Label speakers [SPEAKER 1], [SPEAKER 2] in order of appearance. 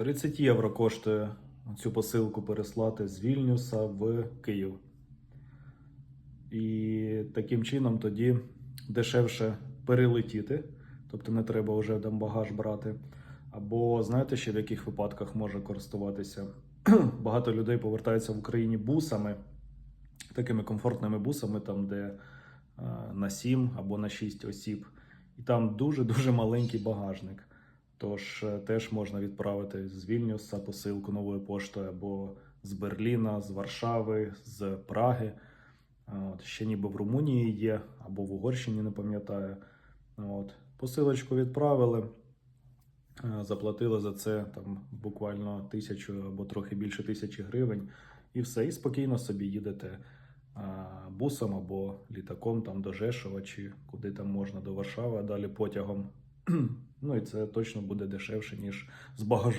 [SPEAKER 1] 30 євро коштує цю посилку переслати з Вільнюса в Київ. І таким чином тоді дешевше перелетіти, тобто не треба вже там багаж брати. Або знаєте ще в яких випадках може користуватися? Багато людей повертаються в Україні бусами, такими комфортними бусами, там, де е, на 7 або на 6 осіб. І там дуже-дуже маленький багажник. Тож е, теж можна відправити з Вільнюса посилку новою поштою або з Берліна, з Варшави, з Праги. От, ще ніби в Румунії є, або в Угорщині, не пам'ятаю. От, посилочку відправили, заплатили за це там буквально тисячу або трохи більше тисячі гривень, і все, і спокійно собі їдете бусом або літаком там до Жешова, чи куди там можна до Варшави, а далі потягом. Ну і це точно буде дешевше, ніж з багажом.